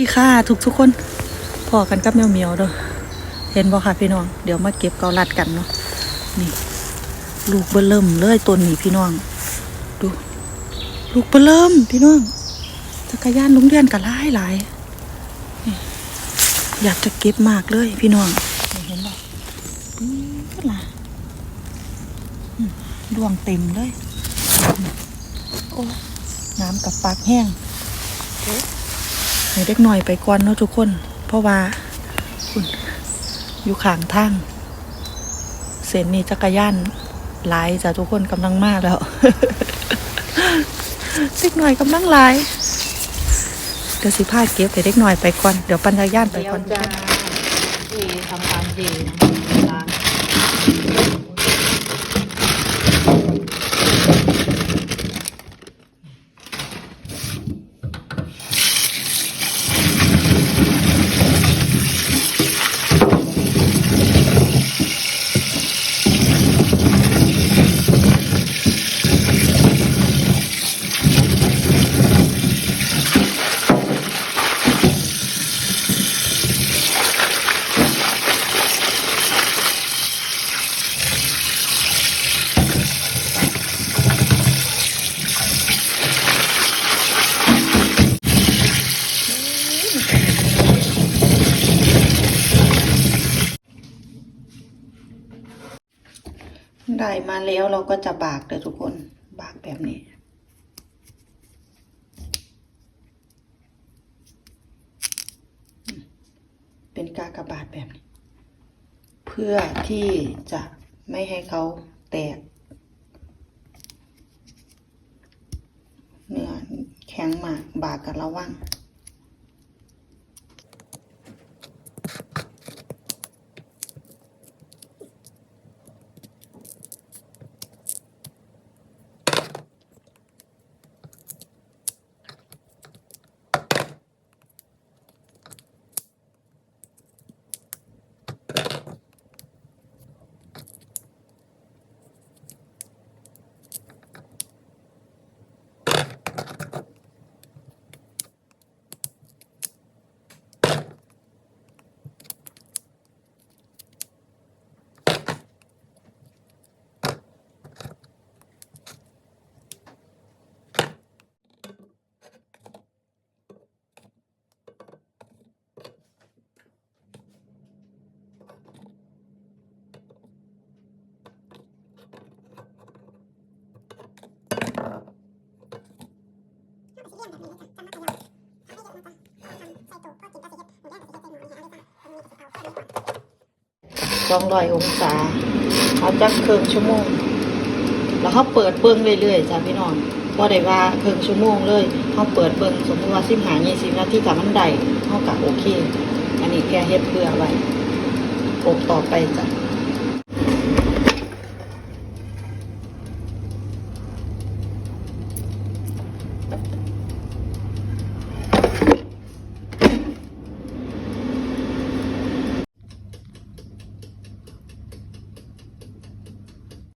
ดีค่ะทุกทุกคนพอกันกับแมวเมียวเด้อเห็นบ่ค่ะพี่น้อง เดี๋ยวมาเก็บเกาลัดกันเนาะนี่ ลูกเบอเริ่มเลยต้นนี้พี่น้อง ดู ลูกเบอเริ่มพี่น้องจักรยานลุงเรียนกับหลายหลายอยากจะเก็บมากเลยพี่น้องเห็นบ่ปื๊ดล่ะดวงเต็มเลย โอ้น้ำกับปากแห้ง ให้เด็กหน่อยไปก่อนเนาะทุกคน เพราะว่าคุณอยู่ข้างทางเส้นนี้จักรยานหลายจ้ะทุกคนกำลังมากแล้วเด็กหน่อยกำลังหลายเดี๋ยวสิพาเก็บให้เด็กหน่อยไปก่อนเดี๋ยวปั่นจักรยานไปก่อนจ้าที่ทำตามที่ร้าน ได้มาแล้วเราก็จะบากเลยทุกคน บากแบบนี้ เป็นกากบาทแบบนี้ เพื่อที่จะไม่ให้เขาแตก เนื้อแข็งมากบากกันระวัง สองร้อยองศาเขาจักเครื่องชั่วโมง แล้วเขาเปิดเบื้งเรื่อยๆจ้ะพี่น้องก็ได้ว่าเครื่องชั่วโมงเลยเขาเปิดเบื้งสมมติว่าสิบหายี่สิบนาทีจากมันใดเขากับโอเค อันนี้แค่เฮ็ดเพื่อไว้อบต่อไปจ้ะ